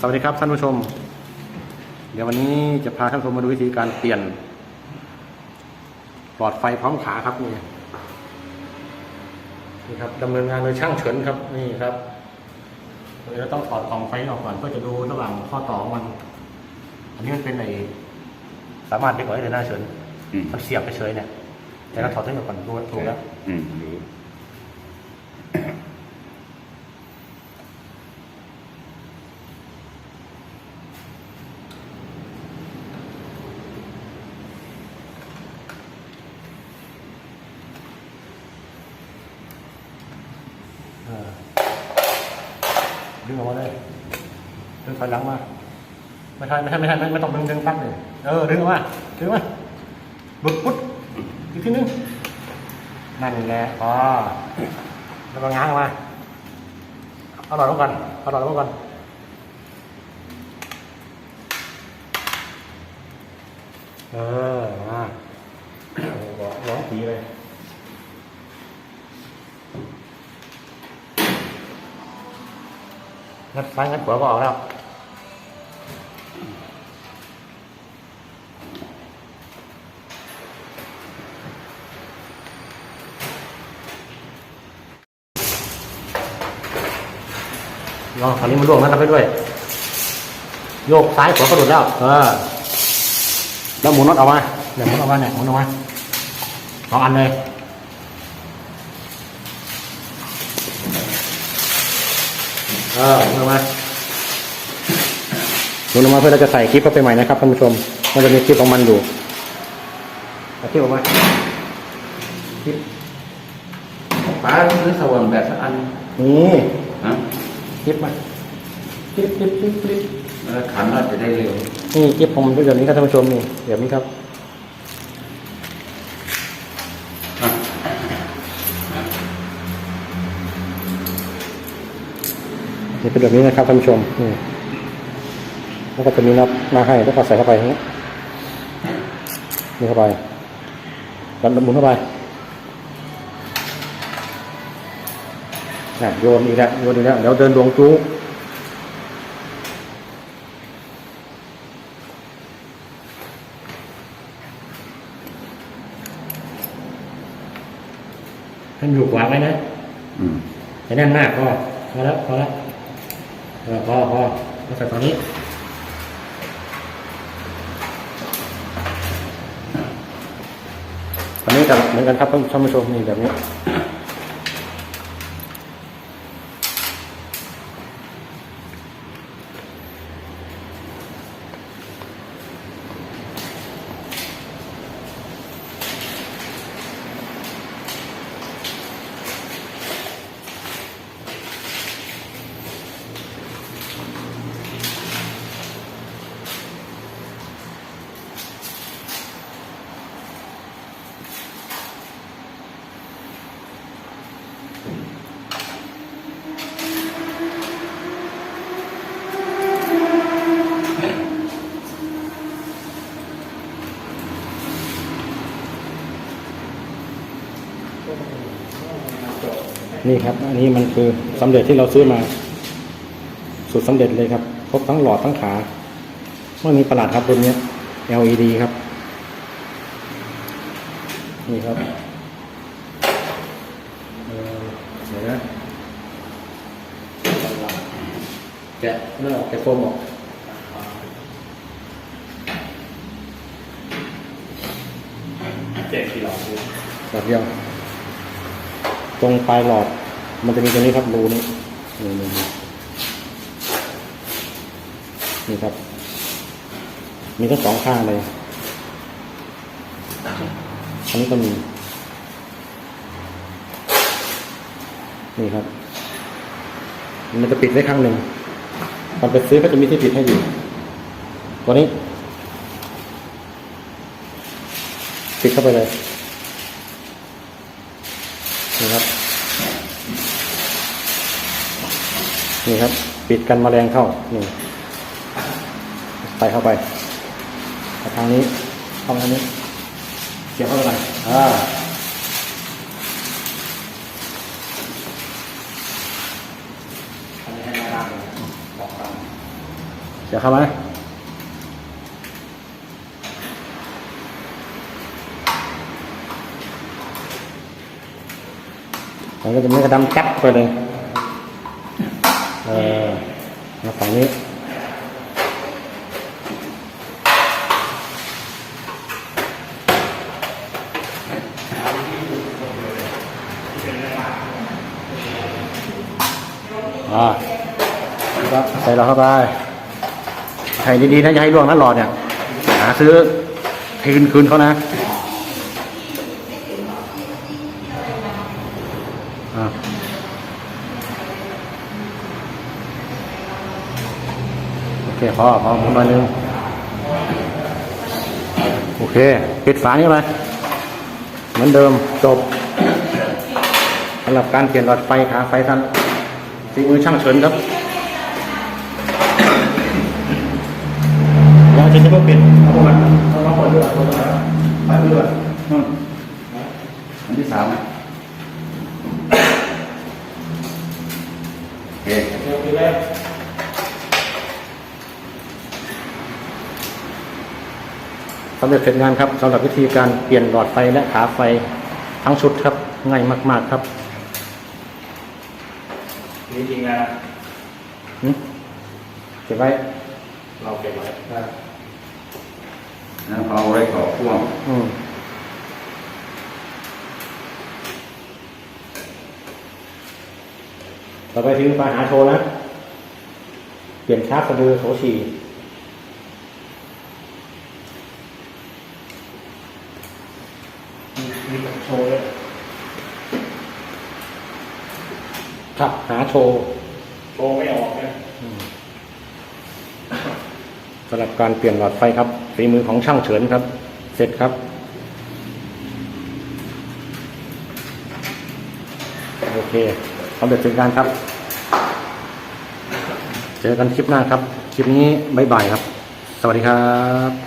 สวัสดีครับท่านผู้ชม เดี๋ยววันนี้จะพาท่านผู้ชมมาดูวิธีการเปลี่ยน หลอดไฟพร้อมขาครับนี่นี่ครับดำเนินงานโดยช่างเฉินครับนี่ครับเดี๋ยวเราต้องถอดกล่องไฟออกก่อนเพื่อจะดูระหว่างข้อต่อของมัน อันนี้มันเป็นไอสามารถเด็กไว้เลยหน้าเฉินอืมมันเสียบไปเฉยเนี่ยแต่เราถอดให้หมดก่อนดูถูกแล้วอืมรู้ ดึงออกมาเลยดึงถอยหลังมาไม่ใช่ไม่ใช่ไม่ใช่ไม่ต้องดึงดึงปั๊บเลยเออดึงออกมาดึงออกมาบุดปุ๊ดอีกทีนึงนั่นแหละพอแล้วก็ง้างออกมาเอาหลอดลงก่อนเอาหลอดลงก่อนเออมาโอ้โหร้องผีเลย งัดซ้ายงัดขวาก็ออกแล้วลองคราวนี้มันล่วงนั่นไปด้วย โยกซ้ายขวากระโดดแล้ว เออ แล้วหมุนน็อตออกมาเดี๋ยวหมุนออกมาเนี่ยหมุนออกมาสองอันเลย เออหมุนออกมาหมุนออกมาเพื่อเราจะใส่คลิปเข้าไปใหม่นะครับท่านผู้ชม มันจะมีคลิปของมันอยู่เอาคลิปออกมาคลิปป้าซื้อสว่างแบบสักอันนี่ฮะคลิปมาคลิปคลิปคลิปคลิปแล้วขันเราจะได้เร็วนี่คลิปผมเป็นแบบนี้ครับท่านผู้ชมนี่แบบนี้ครับ นี่เป็นแบบนี้นะครับท่านผู้ชมนี่แล้วก็จะมีน็อตมาให้แล้วก็ใส่เข้าไปอย่างนี้นี่เข้าไปแล้วหมุนเข้าไปน่ะโยนอีกแล้วโยนอีกแล้วเดี๋ยวเดินดวงจู้ให้มันอยู่ขวางไว้นะอืมอย่าแน่นมากพอพอแล้วพอแล้ว พออพอพอมาใส่ตอนนี้ตอนนี้กับเหมือนกันครับท่านผู้ชมนี่แบบนี้ นี่ครับ อันนี้มันคือสำเร็จที่เราซื้อมาสูตรสำเร็จเลยครับครบทั้งหลอดทั้งขาไม่มีประหลาดครับตัวนี้ LED ครับ นี่ครับเออเดี๋ยวนะแกะเนื้อออกแกะโฟมออกเจ็ดกิโลหลอดเดียว ตรงปลายหลอด มันจะมีตรงนี้ครับรูนี้นี่นี่นี่นี่ครับ มีทั้งสองข้างเลยอันนี้ก็มี นี่ครับ มันจะปิดไว้ข้างหนึ่งตอนไปซื้อก็จะมีที่ปิดให้อยู่ตัวนี้ปิดเข้าไปเลยนี่ครับ นี่ครับ ปิดกันแมลงเข้า นี่ใส่เข้าไปทางนี้ เข้าทางนี้ เกี่ยวเข้าไปอ่าเสียบเข้าไหมมันก็จะไม่กระดำจับไปเลย เออมาฝั่งนี้อ่าแล้วก็ใส่เราเข้าไปใส่ดีๆนะอย่าให้ร่วงนะหลอดเนี่ย หาซื้อคืนคืนเขานะอ่าโอ เคพอพอประมาณนึงโอเค ปิดฝานี้ไปเหมือนเดิมจบสำหรับการเปลี่ยนหลอดไฟขาไฟท่านฝีมือช่างเฉินครับยาจะจะเพิ่มเปลี่ยนเอาพวกมันเอามาเปิดเรือเปิดเรือไปเรือนู่นอันที่สามโอเค โอเคเลยสำเร็จเสร็จงานครับสำหรับวิธีการเปลี่ยนหลอดไฟและขาไฟทั้งชุดครับง่ายมาก ๆครับนี่จริงนะหึเก็บไว้เราเก็บไว้นั่นเอาไว้ก่อพ่วงอืมต่อไปถึงปัญหาโชว์นะ เปลี่ยนชาร์จสะดือโสชี มีมีแบบ โชว์เลยครับหาโชว์โชว์ไม่ออกเนี่ยสำหรับการเปลี่ยนหลอดไฟครับฝีมือของช่างเฉินครับ เสร็จครับโอเคสำเร็จถึงการครับ เจอกันคลิปหน้าครับ คลิปนี้บ๊ายบายครับ สวัสดีครับ